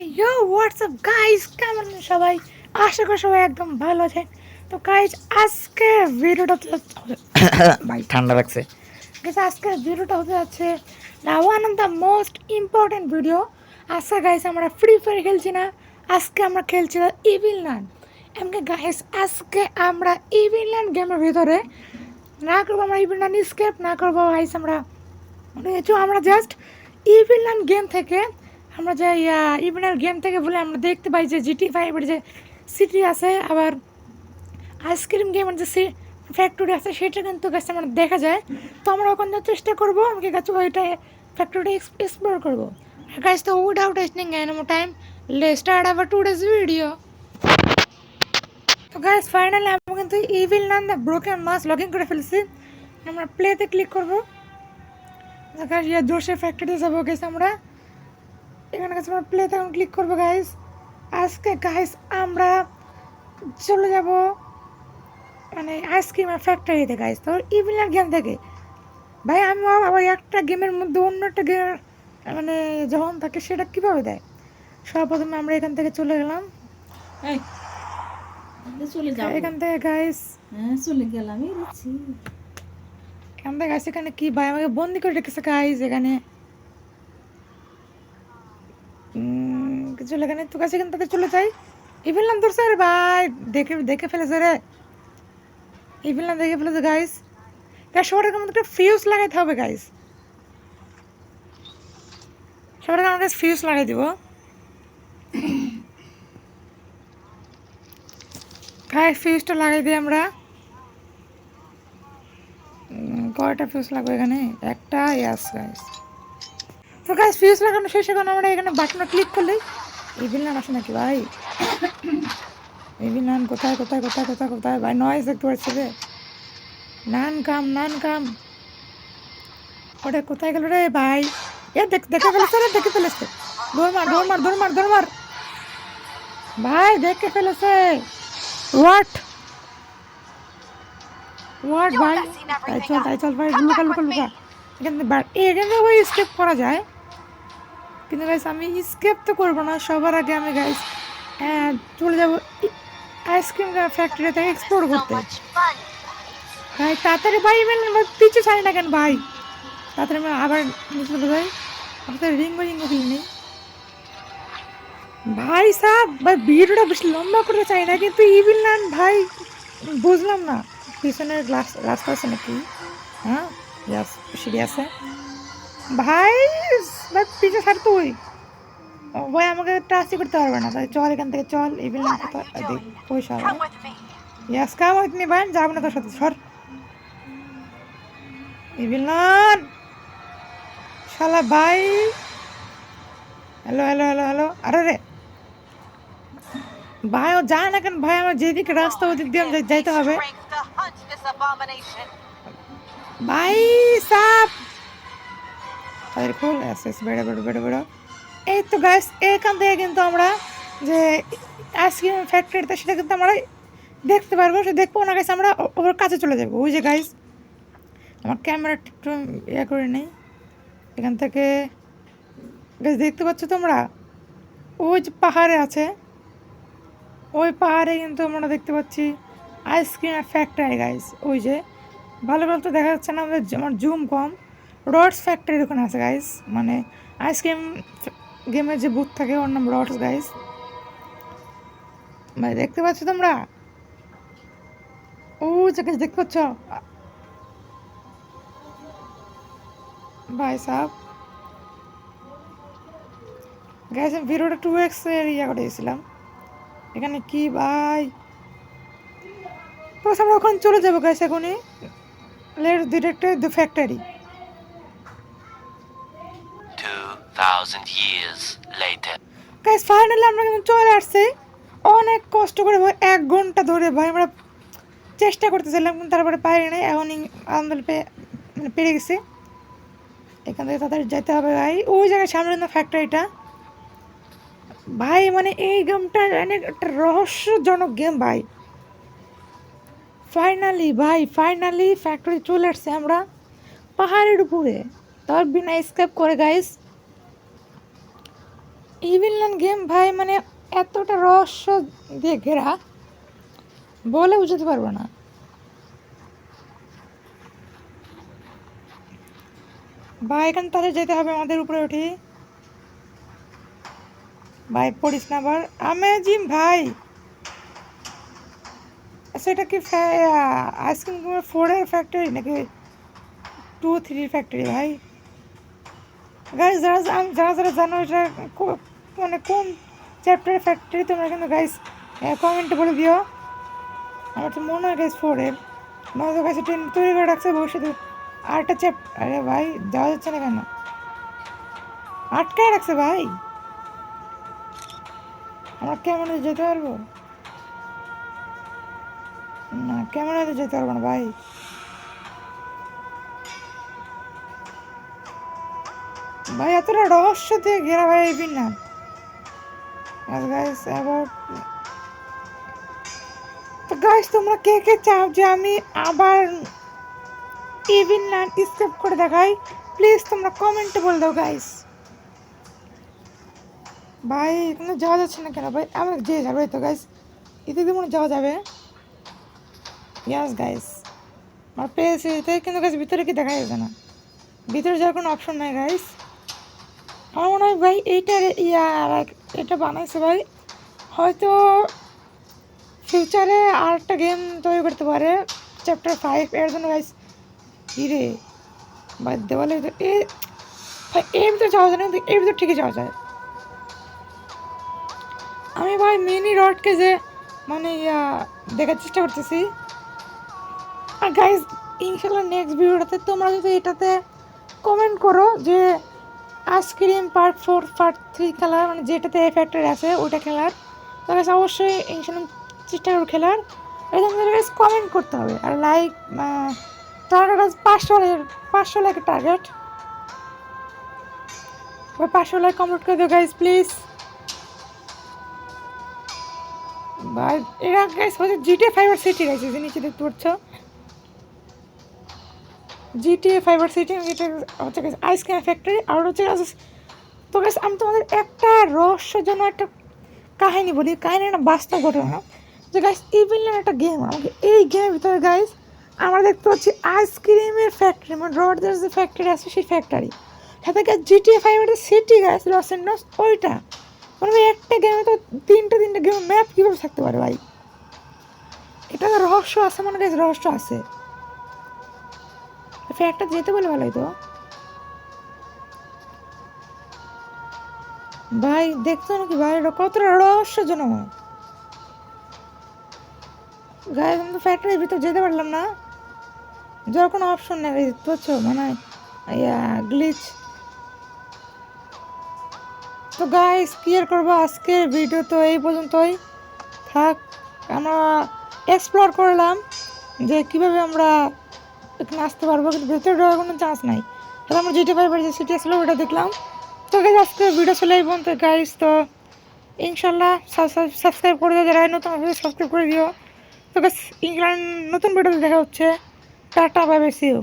ইয়ো WhatsApp guys কেমন সবাই? আশা করি সবাই একদম ভালো আছেন। তো গাইস আজকে ভিডিওটা ভাই, ঠান্ডা লাগছে। গাইস আজকে ভিডিওটা হতে যাচ্ছে one of the most important video আজকে গাইস আমরা ফ্রি ফায়ার খেলছি না। আজকে আমরা খেলছি ইভিল ল্যান্ড এমনি গাইস আজকে আমরা ইভিল ল্যান্ড গেমের ভিতরে না করব আমরা ইভিল ল্যান্ড স্কেপ না করব গাইস আমরা মানে আমরা জাস্ট ইভিলান গেম থেকে আমরা যে ইভিলান গেম থেকে বলে আমরা দেখতে পাই যে জিটি ফাইভের যে সিটি আছে, আবার আইসক্রিম গেমের যে ফ্যাক্টরি আছে, সেটা কিন্তু গাছ আমরা দেখা যায়। তো আমরা ওখানে যাওয়ার চেষ্টা করব, আমাকে গাছ ওইটা ফ্যাক্টরিটা এক্সপ্লোর করব। গাছ তো উইদাউট ওয়েস্টিং এনো টাইম লে স্টার্ট আবার টু ডেজ ভিডিও তো গাইস ফাইনালি আমরা কিন্তু evil nun the broken mask log in করে ফেলছি। আমরা প্লেতে ক্লিক করব। গাইস ইয়া জোশে ফ্যাক্টরিতে যাব গাইস আমরা। এখানে কাছে আমরা প্লেতে এখন ক্লিক করব গাইস আজকে গাইস আমরা চলে যাব মানে আইসক্রিমের ফ্যাক্টরিতে গাইস তো ইভিলার গেম থেকে ভাই আমি আবার একটা গেমের মধ্যে অন্য একটা গেম মানে যখন থাকে সেটা কীভাবে দেয়? সর্বপ্রথমে আমরা এখান থেকে চলে গেলাম। চলে এখান থেকে গাইস হ্যাঁ চলে গেলাম এখান থেকে গাইস এখানে কি ভাই আমাকে বন্দি করে রেখেছে গাইস এখানে। কিছু লেখা নেই তো গাছ এখান থেকে চলে যাই। ইভিলাম তোর স্যার ভাই, দেখে দেখে ফেলেছে রে। ইভিলাম দেখে ফেলেছে গাইস গাইস সবার মধ্যে একটা ফিউজ লাগাইতে হবে গাইস সবার আমার কাছে ফিউজ লাগাই দিব। গাইস ফিউজটা লাগাই দিই আমরা। কয়টা ফিউজ লাগবে এখানে? একটা ইয়াস গাইস তো গাইস ফিউজ লাগানো শেষ, এখন আমরা এখানে বাটনে ক্লিক করলেই এই বিল্লান আসে নাকি ভাই? এই বিল্লান কোথায় কোথায় কোথায় কোথায় কোথায়? ভাই নয়েজ দেখতে পাচ্ছি রে। নান কাম নান কাম ওটা কোথায় গেল রে ভাই? এ দেখ দেখে ফেলেছে রে দেখে ফেলেছে। দৌড় মার দৌড় মার দৌড় মার দৌড় মার। ভাই দেখে ফেলেছে। হোয়াট হোয়াট ভাই? তাই চল তাই চল ভাই লুকা লুকা লুকা এখান থেকে এখান থেকে ওই স্কেপ করা যায়। কিন্তু গাইস আমি স্কেপ তো করব না সবার আগে আমি গাইস চলে যাব আইসক্রিম ফ্যাক্টরি থেকে এক্সপ্লোর করতে। ভাই তাড়াতাড়ি ভাই মানে আমার পিছু ছাড়ি না কেন ভাই? তাড়াতাড়ি আমি আবার নিচে চলে যাই। আপনার রিং রিং কিল নেই ভাই সাহ ভাই ভিডিওটা বেশি লম্বা করতে চাই না কিন্তু ইভিল নান ভাই বুঝলাম না। পিছনের গ্লাস রাস্তা আছে নাকি? হ্যাঁ সিঁড়ি আছে। ভাই ভাই পিছনে ছাড় তুই। ভাই আমাকে টাচই করতে পারবে না। তাই চল এখান থেকে চল এই দেখ পয়সা ইয়াস কাম হইতনি ভাই যাব না তোর সাথে সর। ইভিল নান শালা ভাই। হ্যালো হ্যালো হ্যালো হ্যালো আরে রে। ভাই ও যায় না কেন? ভাই আমার যেদিকে রাস্তা ওদিক দিয়ে যাইতে হবে। ভাই সাপ! তাদের আস্তে আস্তে বেড়ো বেড়ো বেড়ো বেড়ো। এই তো গ্যাস এখান থেকে কিন্তু আমরা যে আইসক্রিম ফ্যাক্টরিতে সেটা কিন্তু আমরা দেখতে পারব, সে দেখব না গাইস আমরা ওর কাছে চলে যাব। ওই যে গাইস আমার ক্যামেরা একটু ইয়ে করে নেই। এখান থেকে গাছ দেখতে পাচ্ছ তোমরা? ওই যে পাহাড়ে আছে। ওই পাহাড়ে কিন্তু আমরা দেখতে পাচ্ছি আইসক্রিমের ফ্যাক্টরি গাইস ওই যে, ভালো ভালো তো দেখা যাচ্ছে না, আমাদের আমার জুম কম। রডস ফ্যাক্টরি ওখানে আছে গাইস মানে আইসক্রিম গেমের যে বুথ থাকে, ওর নাম রডস গাইস মানে দেখতে পাচ্ছ তোমরা? ও যে গাছ দেখতে পাচ্ছ? ভাই সাহ গাইস আমি ভিডিওটা টু এক্সের ইয়া করে দিয়েছিলাম। এখানে কি, ভাই? বাস আমরা ওখানে চলে যাব গাইস এখনই। Let direct the factory 2,000 years later. Guys finally আমরা কিন্তু চলে আসছি। অনেক কষ্ট করে ভাই এক ঘণ্টা ধরে ভাই আমরা চেষ্টা করতেছিলাম কিন্তু তারপরে পারি নাই। এখন আলহামদুলিল্লাহ মানে পেরে গেছি। এখান থেকে তাড়াতাড়ি যেতে হবে ভাই। ওই জায়গায় সামনে না ফ্যাক্টরিটা ভাই মানে এই গেমটা অনেক একটা রহস্যজনক গেম ভাই। ফাইনালি ভাই ফাইনালি ফ্যাক্টরি চলে আসছে আমরা। পাহাড়ের উপরে। তার বিনা স্কেপ করে গাইস ইভিনল্যান্ড গেম ভাই মানে এতটা রহস্য দিয়ে ঘেরা বলে বুঝতে পারব না। ভাই, এখান তাদের যেতে হবে আমাদের উপরে উঠি। ভাই, পড়িস না আবার। আমেজিং ভাই! আচ্ছা এটা কি আইসক্রিম ফোরের ফ্যাক্টরি নাকি টু থ্রির ফ্যাক্টরি ভাই? গাইজ যারা যারা যারা জানো, এটা মানে কোন চ্যাপ্টারের ফ্যাক্টরি তোমরা কিন্তু গাইস কমেন্টে বলে দিও। আমার তো মনে হয় গাইজ ফোরের নয়তো গাইজ ট্রেন তৈরি করে রাখছে ভবিষ্যতে। আরেকটা চ্যাপ আরে ভাই, যাওয়া যাচ্ছে না কেন? আটকায় রাখছে ভাই। আমরা কেমন যেতে পারব? না ক্যামেরাতে যেতে পারব না ভাই। ভাই, এতটা রহস্য দিয়ে ঘেরা ভাই এই না গাইস অ্যাবাউট তো গাইস তোমরা কে কে চাও যে আমি আবার ইভিন ল্যান্ড স্কেপ করে দেখাই? প্লিজ তোমরা কমেন্টে বলে দাও গাইস ভাই, এখানে যাওয়া যাচ্ছে না কেন? ভাই, আমরা যে যাব তো গাইস দিয়ে মনে যাওয়া যাবে। ইয়াস গাইস আমার পেয়েছি তাই কিন্তু গাইস ভিতরে কি দেখা যাচ্ছে না? ভিতরে যাওয়ার কোনো অপশন নাই গাইস আমার মনে হয়, ভাই, এইটার ইয়া like এটা বানাইছে ভাই। হয়তো ফিউচারে আর একটা গেম তৈরি করতে পারে চ্যাপ্টার ফাইভ এর জন্য গাইস হিরে ভাই দেওয়ালে এ, ভাই, এর ভিতরে যাওয়া যায় না এর ভিতরে ঠিকই যাওয়া যায়। আমি ভাই মিনি রডকে যে মানে ইয়া, দেখার চেষ্টা করতেছি। আর গাইজ ইনশাল্লাহ নেক্সট ভিডিওটাতে তোমরা যদি এটাতে কমেন্ট করো যে ice cream part four part three খেলার মানে যেটাতে ফ্যাক্টরি আছে, ওইটা খেলার। তো গাছ অবশ্যই ইনশাল্লাহ চেষ্টা করো খেলার। এটা আমাদের গাছ কমেন্ট করতে হবে। আর লাইক টার্গেট আছে পাঁচশো পাঁচশো লাইকের টার্গেট পাঁচশো লাইক কমপ্লিট করে দিও গাইজ প্লিজ বা এরা গাইস হচ্ছে জিটিএ ফাইবার সিটি গাইছে যে নিচে দেখতে পাচ্ছ। জিটিএ ফাইবার সিটি এটা হচ্ছে আইসক্রিম ফ্যাক্টরি আর হচ্ছে তো গাইস আমি তোমাদের একটা রহস্যজনক একটা কাহিনী বলি। কাহিনী একটা বাস্তব ঘটনা। যে গাইস ইভিলেন একটা গেম আমাকে এই গেমের ভিতরে গাইস আমরা দেখতে পাচ্ছি আইসক্রিমের ফ্যাক্টরি মানে রডদের যে ফ্যাক্টরি আছে, সেই ফ্যাক্টরি সাথে গাছ জিটিএ ফাইবার সিটি গাইস লস এন্ডস ওইটা। মানে একটা গেমে তো তিনটে তিনটে গেম ম্যাপ কীভাবে থাকতে পারে ভাই? এটা রহস্য আছে মানে গাইজ রহস্য আছে। ফ্যাক্টটা যেতে বলে ভালোই তো। ভাই, দেখছ নাকি ভাই, এটা কতটা রহস্যজনক। গায়ে আমি তো ফ্যাক্টরির ভিতর যেতে পারলাম না। যাওয়ার কোনো অপশন নেই বুঝছ মানে ইয়া গ্লিচ তো গাইস ক্লিয়ার করব আজকের ভিডিও তো এই পর্যন্তই। থাক, আমরা এক্সপ্লোর করলাম যে কীভাবে আমরা এখানে আসতে পারব, কিন্তু ভেতরে ঢোকার কোনো চান্স নাই। তাহলে আমরা যেটা পাইবার যে সিটি আসলে, ওটা দেখলাম। তো গাইজ আজকে ভিডিও চলে আসব তো গাইস তো ইনশাল্লাহ সাবস্ক্রাইব করে দিও, যারা নতুন সাবস্ক্রাইব করে দিও। তো গাছ ইংল্যান্ড নতুন ভিডিওতে দেখা হচ্ছে। Tata bye bye CO